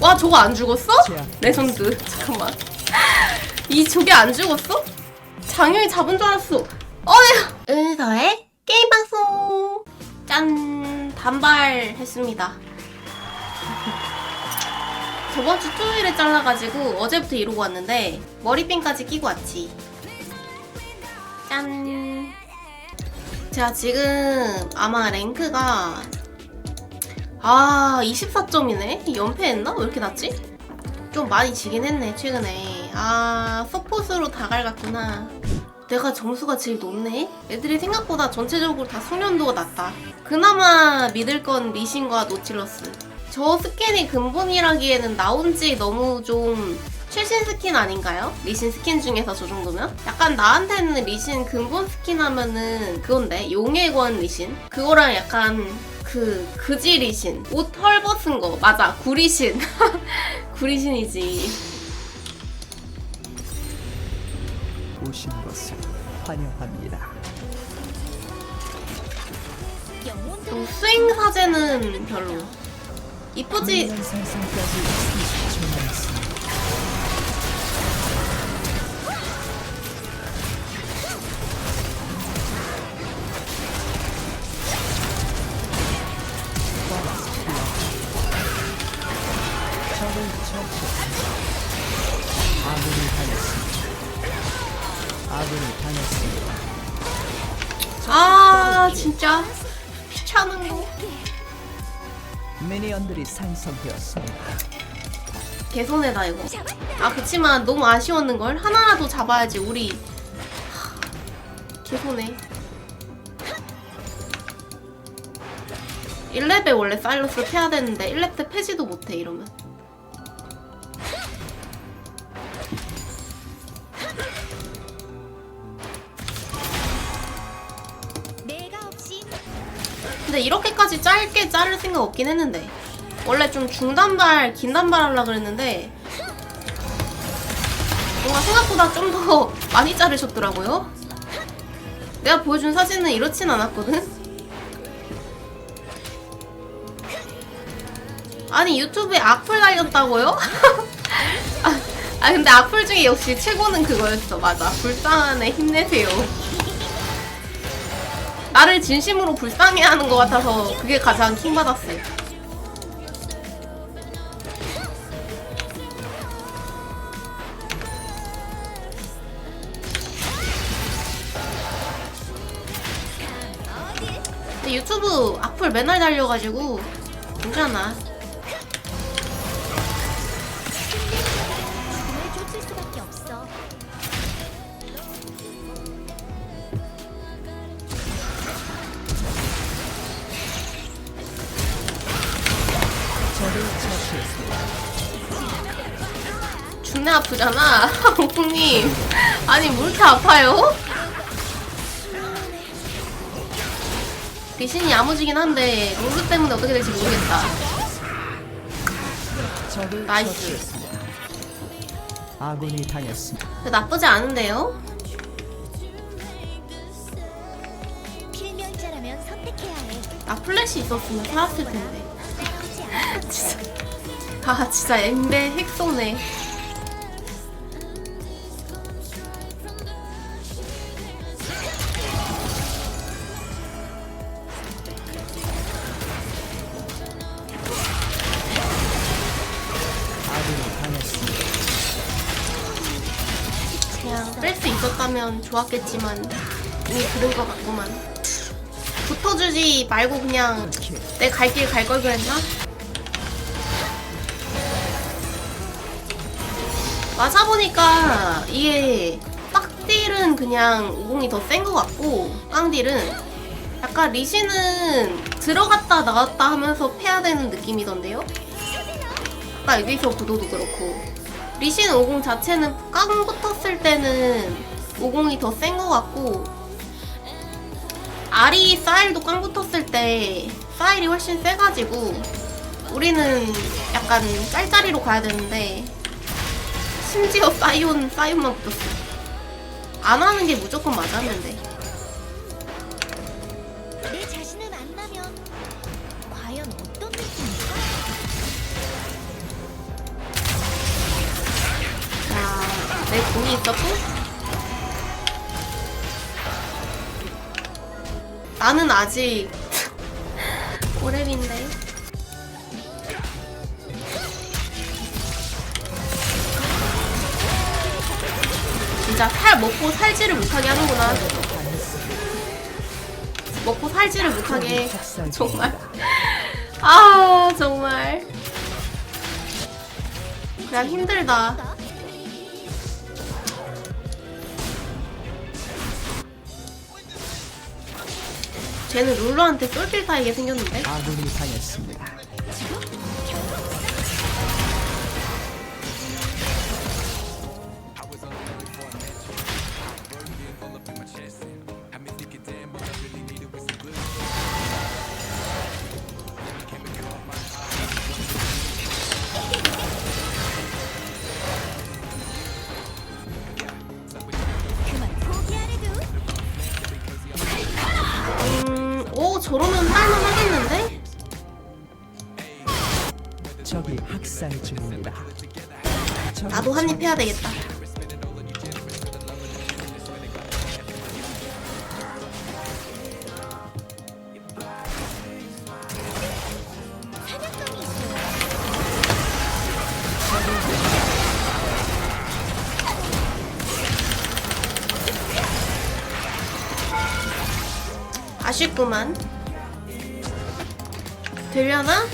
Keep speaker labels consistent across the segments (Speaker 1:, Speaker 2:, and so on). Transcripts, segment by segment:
Speaker 1: 와 저거 안 죽었어? 레전드. 잠깐만. 이 저게 안 죽었어? 장영이 잡은 줄 알았어. 어 네. 은서의 게임 방송. 짠. 단발했습니다. 저번 주 토요일에 잘라가지고 어제부터 이러고 왔는데 머리핀까지 끼고 왔지 짠 제가 지금 아마 랭크가 아 24점이네? 연패했나? 왜 이렇게 낮지? 좀 많이 지긴 했네 최근에 아 서폿으로 다 갉았구나 내가 점수가 제일 높네? 애들이 생각보다 전체적으로 다 숙련도가 낮다 그나마 믿을 건 리신과 노틸러스 저 스킨이 근본이라기에는 나온 지 너무 좀 최신 스킨 아닌가요? 리신 스킨 중에서 저 정도면? 약간 나한테는 리신 근본 스킨 하면은 그건데 용의 권 리신? 그거랑 약간 그 그지 리신? 옷 헐벗은 거. 맞아 구리신. 구리신이지.
Speaker 2: 오신 것을 환영합니다.
Speaker 1: 좀 스윙 사제는 별로. 이쁘지
Speaker 2: 미니언들이 생성되었습니다.
Speaker 1: 개손해다 이거. 아 그치만 너무 아쉬웠는 걸 하나라도 잡아야지 우리. 하, 개손해. 1렙에 원래 사일러스 패야 되는데 1렙 때 패지도 못해 이러면.
Speaker 3: 내가 없이
Speaker 1: 근데 이렇게까지 짧게 자를 생각 없긴 했는데 원래 좀 중단발, 긴단발 하려고 그랬는데 뭔가 생각보다 좀 더 많이 자르셨더라고요 내가 보여준 사진은 이렇진 않았거든? 아니 유튜브에 악플 달렸다고요? 아, 아 근데 악플 중에 역시 최고는 그거였어 맞아 불쌍하네 힘내세요 나를 진심으로 불쌍해하는 것 같아서 그게 가장 킹받았어요. 유튜브 악플 맨날 달려가지고
Speaker 2: 처치했습니다.
Speaker 1: 존내 아프잖아, 오풍님. 아니 뭐 이렇게 아파요? 리신이 야무지긴 한데 룰루 때문에 어떻게 될지 모르겠다. 나이스.
Speaker 2: 아군이 당했습니다.
Speaker 1: 근데 나쁘지 않은데요?
Speaker 3: 필면자라면 선택해야 해.
Speaker 1: 나 플래시 있었으면 살았을 텐데.
Speaker 3: 나쁘지 않아.
Speaker 1: 진짜. 아 진짜 엠베 핵소네. 수 있었다면 좋았겠지만 이미 들은 것 같구만. 붙어주지 말고 그냥
Speaker 2: 킬.
Speaker 1: 내갈 길 갈 걸 그랬나? 맞아 보니까 이게 빡딜은 그냥 우공이 더 센 것 같고 깡딜은 약간 리신은 들어갔다 나왔다 하면서 패야 되는 느낌이던데요? 아까 여기서 구도도 그렇고 리신 50 자체는 깡 붙었을 때는 50이 더 센 것 같고 아리 사일도 깡 붙었을 때 사일이 훨씬 세가지고 우리는 약간 짤짤이로 가야 되는데 심지어 사이온 사이온만 붙었어. 안 하는 게 무조건 맞았는데.
Speaker 3: 내 자신을 만나면 과연 어떤 느낌일까?
Speaker 1: 자, 내 공이 있었고. 나는 아직 오랩인데. 진짜 살 먹고 살지를 못하게 하는구나. 먹고 살지를 못하게 정말. 아 정말. 그냥 힘들다. 쟤는 룰루한테 쫄길 타이게 생겼는데?
Speaker 2: 아군이 당했습니다.
Speaker 1: 해야 되겠다. 아쉽구만. 되려나?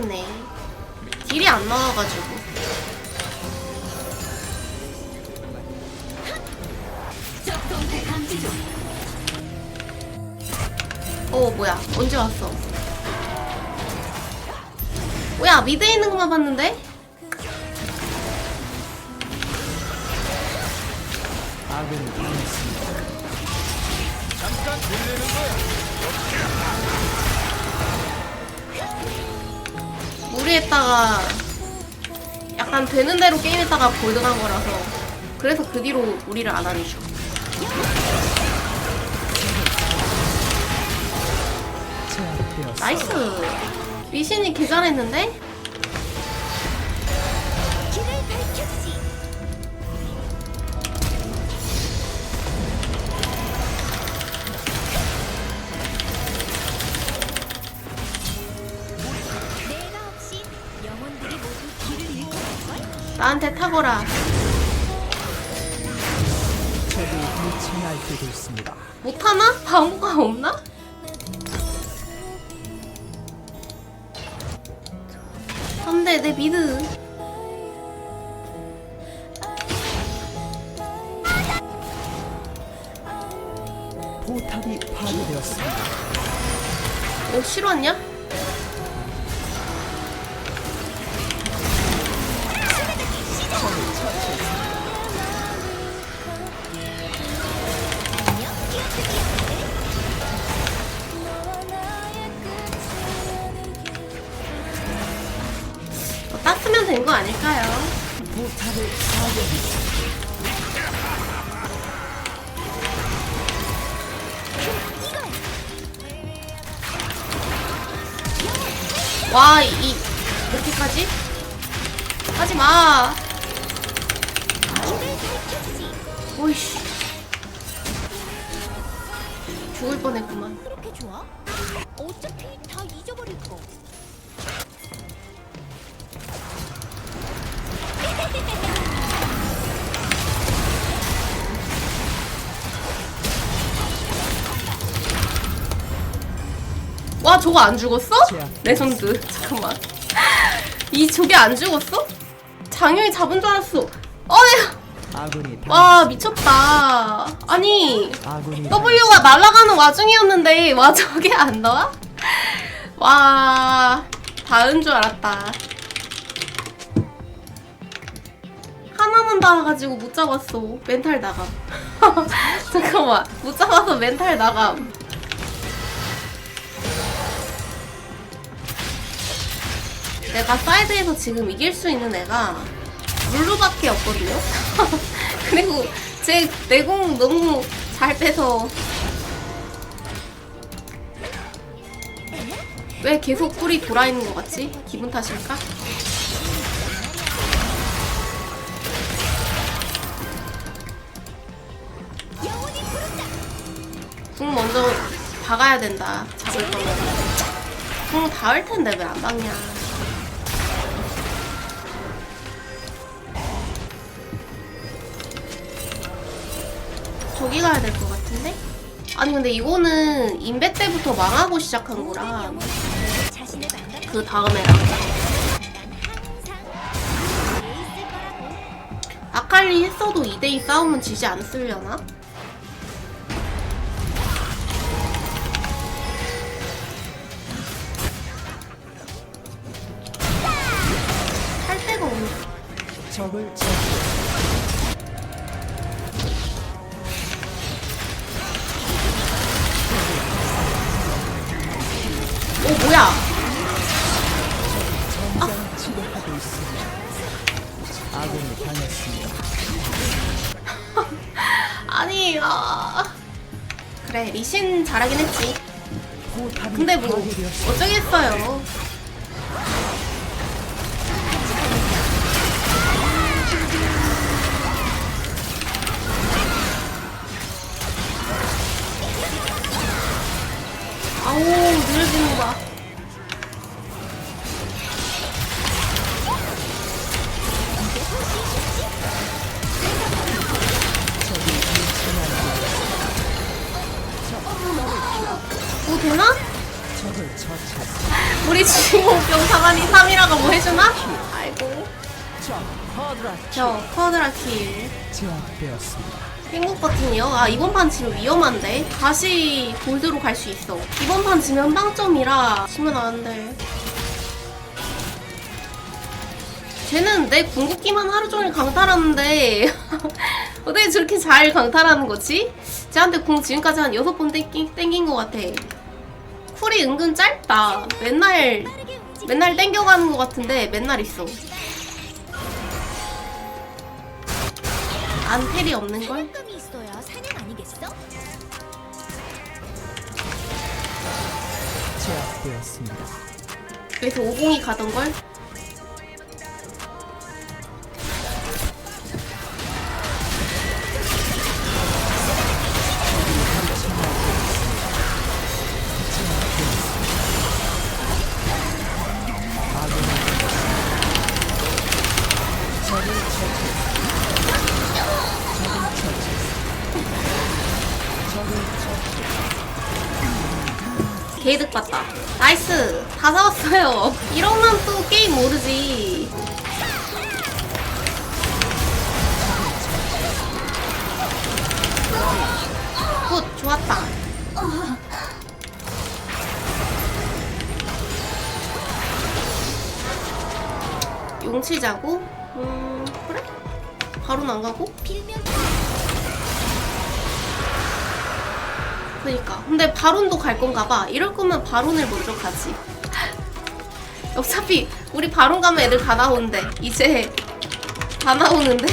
Speaker 1: 아깝네. 딜이 안 나와가지고. 어 뭐야 언제 왔어? 뭐야 미드에 있는 것만 봤는데?
Speaker 2: 아군이 당했습니다.
Speaker 1: 무리했다가 약간 되는 대로 게임했다가 골드간 거라서 그래서 그 뒤로 무리를 안.
Speaker 2: 제압되었습니다.
Speaker 1: 나이스. 미신이 개 잘했는데? 나한테 타거라.
Speaker 2: 적이 날뛰고 있습니다.
Speaker 1: 못 하나? 방구가 없나? 안돼 내 미드
Speaker 2: 포탑이 파괴되었습니다.
Speaker 1: 어 실화냐? 된 거 아닐까요? 와, 이, 이렇게까지? 하지 마. 오이씨. 죽을 뻔했구만.
Speaker 3: 그렇게 좋아? 어차피 다 잊어버릴 거.
Speaker 1: 와, 저거 안 죽었어? 레전드. 잠깐만. 이 저게 안 죽었어? 장영이 잡은 줄 알았어. 어, 야.
Speaker 2: 아군이
Speaker 1: 와. 미쳤다. 아니, W가 날아가는 와중이었는데, 와, 저게 안 나와? 와, 닿은 줄 알았다. 포탑만 닿아가지고 못 잡았어. 멘탈 나감. 잠깐만. 못 잡아서 멘탈 나감. 내가 사이드에서 지금 이길 수 있는 애가 룰루밖에 없거든요. 그리고 제 내공 너무 잘 빼서 왜 계속 꿀이 돌아 있는 것 같지? 기분 탓일까? 궁 먼저 박아야 된다. 잡을 거면. 궁 닿을 텐데 왜 안 박냐. 저기 가야 될 것 같은데? 아니 근데 이거는 인베 때부터 망하고 시작한 거라. 그 다음에랑. 아칼리 했어도 2대2 싸움은 지지 않으려나?
Speaker 2: 적을 처치.
Speaker 1: 오 뭐야?
Speaker 2: 당했습니다.
Speaker 1: 아니 아 그래 리신 잘하긴 했지. 근데 뭐. 어쩌겠어요. 되나? 우리 주인공병 사만이 3이라가 뭐 해주나? 아이고 저 쿼드라킬
Speaker 2: 제압되었습니다.
Speaker 1: 행복 버튼이요? 아 이번 판 지금 위험한데 다시 골드로 갈 수 있어 이번 판 지면 빵점이라 지면 안돼 쟤는 내 궁극기만 하루 종일 강탈하는데 어떻게 저렇게 잘 강탈하는 거지? 쟤한테 궁 지금까지 한 여섯 번 땡긴, 땡긴 것 같아 쿨이 은근 짧다 맨날. 맨날 땡겨가는 것 같은데 맨날 있어. 안 텔이 없는걸?
Speaker 3: 사냥감이 있어야 사냥 아니겠어?
Speaker 2: 제압되었습니다.
Speaker 1: 그래서 오공이 가던 걸? 개이득 봤다. 나이스! 다 잡았어요. 이러면 또 게임 모르지. 굿! 좋았다. 용치자고? 음, 그래? 바로는 안 가고? 그니까. 근데 바론도 갈 건가 봐. 이럴 거면 바론을 먼저 가지. 어차피 우리 바론 가면 애들 다 나오는데. 이제 다 나오는데.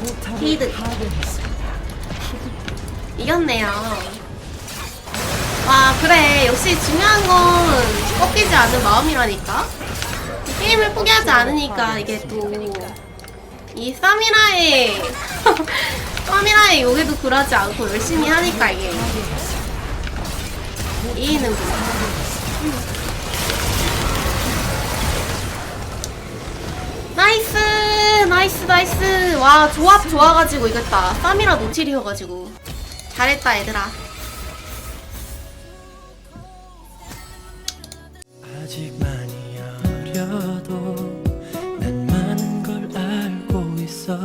Speaker 2: 포탑을
Speaker 1: 이겼네요. 와, 그래. 역시 중요한 건 꺾이지 않는 마음이라니까? 게임을 포기하지 않으니까 이게 또, 이 사미라의, 사미라의 욕에도 굴하지 않고 열심히 하니까 이게 이기는구나. 나이스! 나이스, 나이스! 와, 조합 좋아가지고 이겼다. 쌈이라 노틸이어가지고. 잘했다, 얘들아.
Speaker 4: 아직 많이 어려도 난 많은 걸 알고 있어